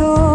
so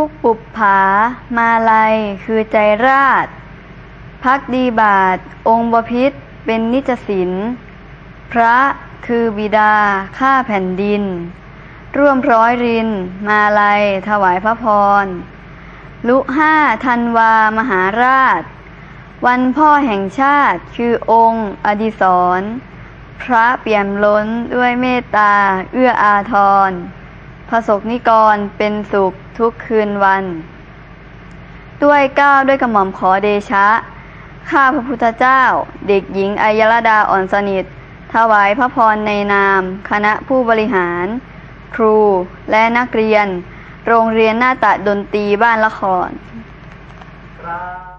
ุกปุบผา มาลัยคือใจราชพักดีบาท องค์บพิษเป็นนิจศินพระคือบิดาข้าแผ่นดิน ร่วมร้อยริน มาลัย ถวายพระพร ลุห้าธันวามหาราช วันพ่อแห่งชาติคือองค์อดิศรพระเปี่ยมล้นด้วยเมตตาเอื้ออาทร พระสกนิกรเป็นสุขทุกคืนวัน ด้วยก้าวด้วยกระหม่อมขอเดชะ ข้าพระพุทธเจ้า เด็กหญิงอัยรดาอ่อนสนิท ถวายพระพรในนาม คณะผู้บริหาร ครูและนักเรียน โรงเรียนหน้าตะดนตรีบ้านละครร